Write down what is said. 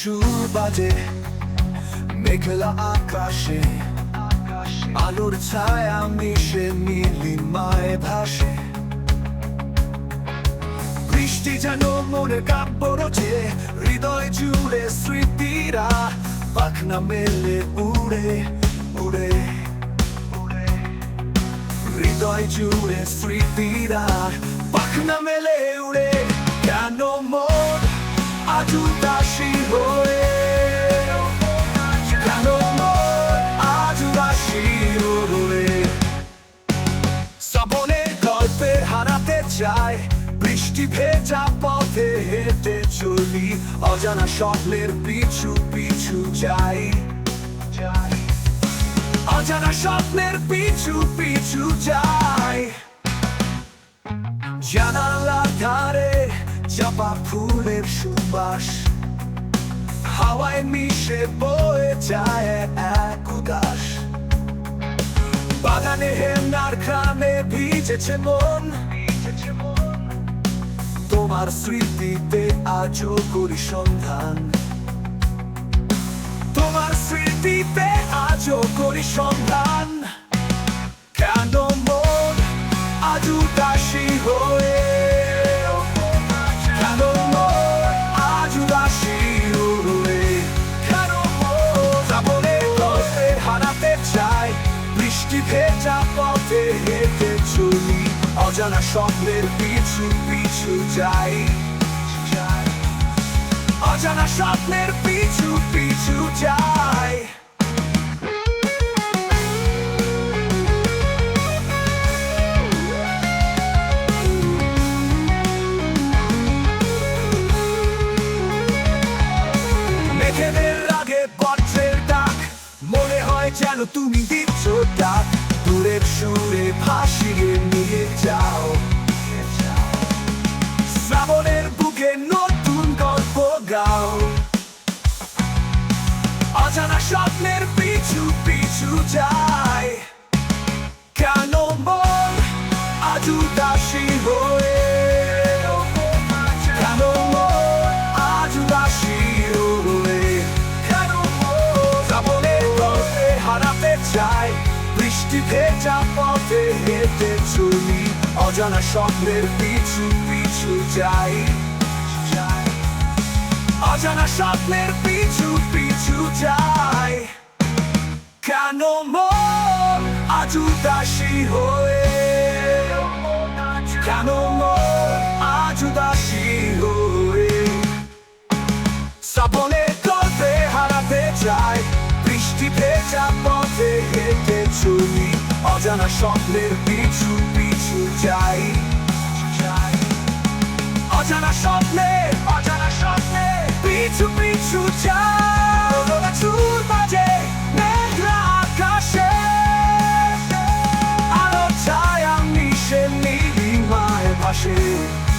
সুর মেঘলা আকাশে, আলোর ছায়া মিশে, নীলিমায় ভাসে। বৃষ্টি যেন মনে কাব্য রচে, হৃদয় জুড়ে স্মৃতিরা পাখনা মেলে উড়ে উড়ে। হৃদয় জুড়ে স্মৃতিরা পাখনা মেলে চায় বৃষ্টি ভেজা পথে হেঁটে চলি। অজানা স্বপ্নের পিছু পিছু যাই। অজানা স্বপ্নের পিছু পিছু যাই। জানালার ধারে চাপা ফুলের সুবাস। হাওয়ায় মিশে বয়ে যায় এক উদাস। বাগানে হেমনার গ্রামে ভিজেছে মন। তোমার স্মৃতিতে আজও করি সন্ধান। তোমার স্মৃতিতে আজও করি সন্ধান। অজানা স্বপ্নের পিছু পিছু যাই অজানা স্বপ্নের পিছু পিছু যাই মেঘেদের আগে বজ্রের ডাক মনে হয় যেন তুমি দিচ্ছ ডাক দূরের সুরে ভাসিয়ে স্বপ্নের পিছু পিছু যায়। কেন মন আজ উদাসী হয়ে কেন মন আজ উদাসী হয়ে? কেন শ্রাবণের গল্পে হারাতে চায়? বৃষ্টি ভেজা পথে হেঁটে চলি। অজানা স্বপ্নের পিছু পিছু যাই যাই। অজানা স্বপ্নের পিছু পিছু যাই। কেন মন আজ উদাসী হয়ে? কেন মন আজ উদাসী হয়ে? শ্রাবণের গল্পে হারাতে চাই, বৃষ্টি ভেজা পথে হেঁটে চলি। অজানা স্বপ্নের পিছু hoje.